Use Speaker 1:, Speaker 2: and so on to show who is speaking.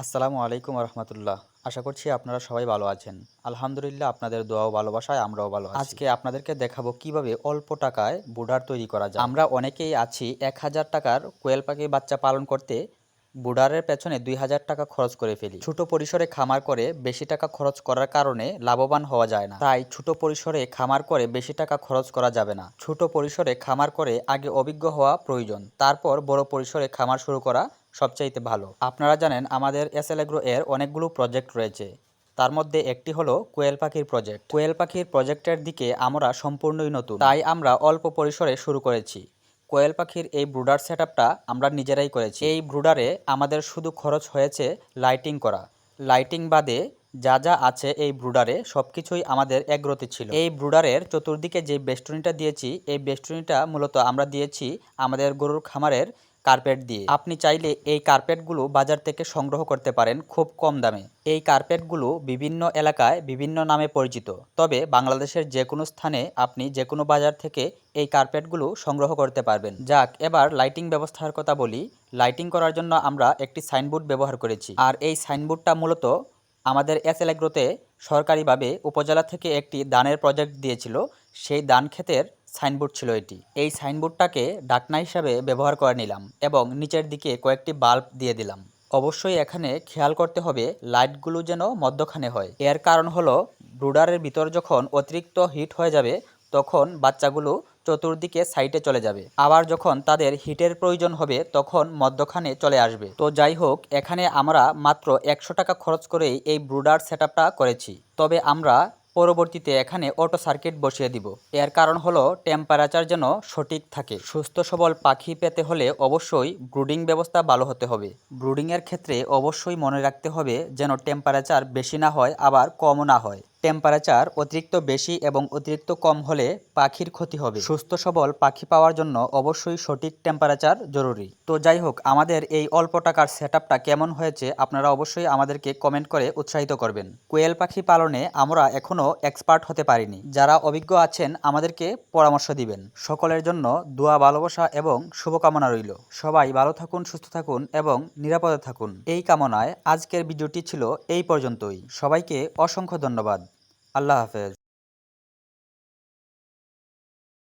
Speaker 1: আসসালামু আলাইকুম রহমতুল্লাহ। আশা করছি আপনারা সবাই ভালো আছেন। আলহামদুলিল্লাহ আপনাদের দোয়াও ভালোবাসায়, আমরাও ভালো আজকে আপনাদেরকে দেখাবো কীভাবে অল্প টাকায় বুডার তৈরি করা যায়। আমরা অনেকেই আছি এক হাজার টাকার কোয়েল পাখির বাচ্চা পালন করতে বুডারের পেছনে দুই হাজার টাকা খরচ করে ফেলি। ছোট পরিসরে খামার করে বেশি টাকা খরচ করার কারণে লাভবান হওয়া যায় না। তাই ছোট পরিসরে খামার করে বেশি টাকা খরচ করা যাবে না। ছোট পরিসরে খামার করে আগে অভিজ্ঞ হওয়া প্রয়োজন। তারপর বড় পরিসরে খামার শুরু করা সবচাইতে ভালো। আপনারা জানেন আমাদের এস এল এগ্রো এর অনেকগুলো প্রজেক্ট রয়েছে। তার মধ্যে একটি হলো কোয়েল পাখির প্রজেক্ট। কোয়েল পাখির প্রজেক্টের দিকে আমরা সম্পূর্ণই নতুন। তাই আমরা অল্প পরিসরে শুরু করেছি। কোয়েল পাখির এই ব্রুডার সেটআপটা আমরা নিজেরাই করেছি। এই ব্রুডারে আমাদের শুধু খরচ হয়েছে লাইটিং করা। লাইটিং বাদে যা যা আছে এই ব্রুডারে সব কিছুই আমাদের এগ্রতি ছিল। এই ব্রুডারের চতুর্দিকে যে বেষ্টনীটা দিয়েছি, এই বেষ্টনীটা মূলত আমরা দিয়েছি আমাদের গরুর খামারের কার্পেট দিয়ে। আপনি চাইলে এই কার্পেটগুলো বাজার থেকে সংগ্রহ করতে পারেন খুব কম দামে। এই কার্পেটগুলো বিভিন্ন এলাকায় বিভিন্ন নামে পরিচিত। তবে বাংলাদেশের যে কোনো স্থানে আপনি যে কোনো বাজার থেকে এই কার্পেটগুলো সংগ্রহ করতে পারবেন। যাক, এবার লাইটিং ব্যবস্থার কথা বলি। লাইটিং করার জন্য আমরা একটি সাইনবোর্ড ব্যবহার করেছি। আর এই সাইনবোর্ডটা মূলত আমাদের এস এলাগ্রোতে সরকারিভাবে উপজেলা থেকে একটি দানের প্রজেক্ট দিয়েছিল। সেই দান ক্ষেতের সাইনবোর্ড ছিল এটি। এই সাইনবোর্ডটাকে ডাকনা হিসাবে ব্যবহার করে নিলাম এবং নিচের দিকে কয়েকটি বাল্ব দিয়ে দিলাম। অবশ্যই এখানে খেয়াল করতে হবে লাইটগুলো যেন মধ্যখানে হয়। এর কারণ হলো ব্রুডারের ভিতর যখন অতিরিক্ত হিট হয়ে যাবে, তখন বাচ্চাগুলো চতুর্দিকে সাইটে চলে যাবে। আবার যখন তাদের হিটের প্রয়োজন হবে, তখন মধ্যখানে চলে আসবে। তো যাই হোক, এখানে আমরা মাত্র একশো টাকা খরচ করেই এই ব্রুডার সেট করেছি। তবে আমরা পরবর্তীতে এখানে অটো সার্কিট বসিয়ে দিব। এর কারণ হলো টেম্পারেচার যেন সঠিক থাকে। সুস্থ সবল পাখি পেতে হলে অবশ্যই ব্রুডিং ব্যবস্থা ভালো হতে হবে। ব্রুডিংয়ের ক্ষেত্রে অবশ্যই মনে রাখতে হবে যেন টেম্পারেচার বেশি না হয়, আবার কমও না হয়। টেম্পারেচার অতিরিক্ত বেশি এবং অতিরিক্ত কম হলে পাখির ক্ষতি হবে। সুস্থ সবল পাখি পাওয়ার জন্য অবশ্যই সঠিক টেম্পারেচার জরুরি। তো যাই হোক, আমাদের এই অল্প টাকার সেট কেমন হয়েছে আপনারা অবশ্যই আমাদেরকে কমেন্ট করে উৎসাহিত করবেন। কোয়েল পাখি পালনে আমরা এখনও এক্সপার্ট হতে পারিনি। যারা অভিজ্ঞ আছেন, আমাদেরকে পরামর্শ দিবেন। সকলের জন্য দোয়া, ভালোবাসা এবং শুভকামনা রইল। সবাই ভালো থাকুন, সুস্থ থাকুন এবং নিরাপদে থাকুন। এই কামনায় আজকের ভিডিওটি ছিল এই পর্যন্তই। সবাইকে অসংখ্য ধন্যবাদ। আল্লাহ হাফেজ।